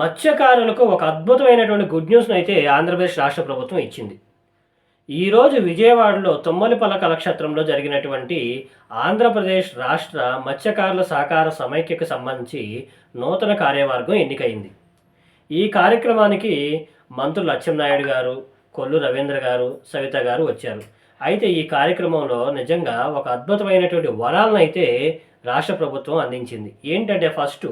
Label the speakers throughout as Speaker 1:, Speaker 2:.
Speaker 1: మత్స్యకారులకు ఒక అద్భుతమైనటువంటి గుడ్ న్యూస్ను అయితే ఆంధ్రప్రదేశ్ రాష్ట్ర ప్రభుత్వం ఇచ్చింది. ఈరోజు విజయవాడలో తుమ్మలిపల్ల కళక్షేత్రంలో జరిగినటువంటి ఆంధ్రప్రదేశ్ రాష్ట్ర మత్స్యకారుల సహకార సమైక్యకు సంబంధించి నూతన కార్యవర్గం ఎన్నికైంది. ఈ కార్యక్రమానికి మంత్రులు అచ్చెన్నాయుడు గారు కొల్లు రవీంద్ర గారు సవిత గారు వచ్చారు. అయితే ఈ కార్యక్రమంలో నిజంగా ఒక అద్భుతమైనటువంటి వరాలను అయితే రాష్ట్ర ప్రభుత్వం అందించింది. ఏంటంటే ఫస్ట్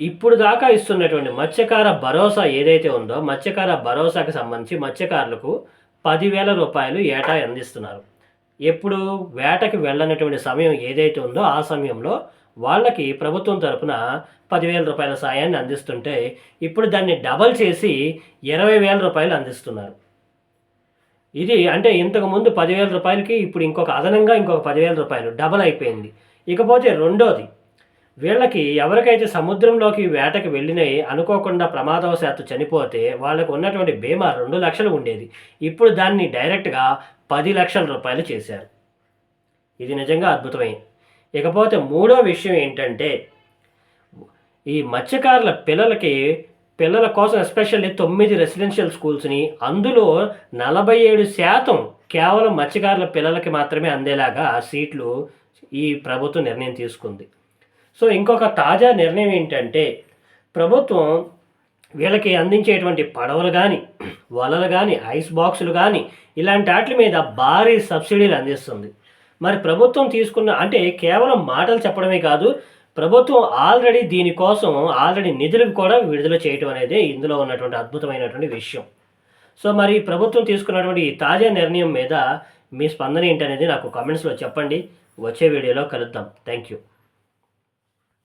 Speaker 1: ఇప్పుడు దాకా ఇస్తున్నటువంటి మత్స్యకార భరోసా ఏదైతే ఉందో మత్స్యకార భరోసాకి సంబంధించి మత్స్యకారులకు పదివేల రూపాయలు ఏటా అందిస్తున్నారు. ఎప్పుడు వేటకి వెళ్ళనటువంటి సమయం ఏదైతే ఉందో ఆ సమయంలో వాళ్ళకి ప్రభుత్వం తరపున పదివేల రూపాయల సాయాన్ని అందిస్తుంటే ఇప్పుడు దాన్ని డబల్ చేసి ఇరవై వేల రూపాయలు అందిస్తున్నారు. ఇది అంటే ఇంతకుముందు పదివేల రూపాయలకి ఇప్పుడు ఇంకొక అదనంగా ఇంకొక పదివేల రూపాయలు డబల్ అయిపోయింది. ఇకపోతే రెండోది వీళ్ళకి ఎవరికైతే సముద్రంలోకి వేటకి వెళ్ళినాయి అనుకోకుండా ప్రమాదవశాత్తు చనిపోతే వాళ్ళకు ఉన్నటువంటి బీమా రెండు లక్షలు ఉండేది. ఇప్పుడు దాన్ని డైరెక్ట్గా పది లక్షల రూపాయలు చేశారు. ఇది నిజంగా అద్భుతమైంది ఇకపోతే మూడో విషయం ఏంటంటే ఈ మత్స్యకారుల పిల్లలకి పిల్లల కోసం ఎస్పెషల్లీ తొమ్మిది రెసిడెన్షియల్ స్కూల్స్ని అందులో నలభై ఏడు శాతం కేవలం మత్స్యకారుల పిల్లలకి మాత్రమే అందేలాగా సీట్లు ఈ ప్రభుత్వం నిర్ణయం తీసుకుంది. సో ఇంకొక తాజా నిర్ణయం ఏంటంటే ప్రభుత్వం వీళ్ళకి అందించేటువంటి పడవలు కానీ వలలు కానీ ఐస్ బాక్సులు కానీ ఇలాంటి వాటి మీద భారీ సబ్సిడీలు అందిస్తుంది. మరి ప్రభుత్వం తీసుకున్న అంటే కేవలం మాటలు చెప్పడమే కాదు ప్రభుత్వం ఆల్రెడీ దీనికోసం ఆల్రెడీ నిధులు కూడా విడుదల చేయటం అనేది ఇందులో ఉన్నటువంటి అద్భుతమైనటువంటి విషయం. సో మరి ప్రభుత్వం తీసుకున్నటువంటి ఈ తాజా నిర్ణయం మీద మీ స్పందన ఏంటనేది నాకు కామెంట్స్లో చెప్పండి. వచ్చే వీడియోలో కలుద్దాం. Thank you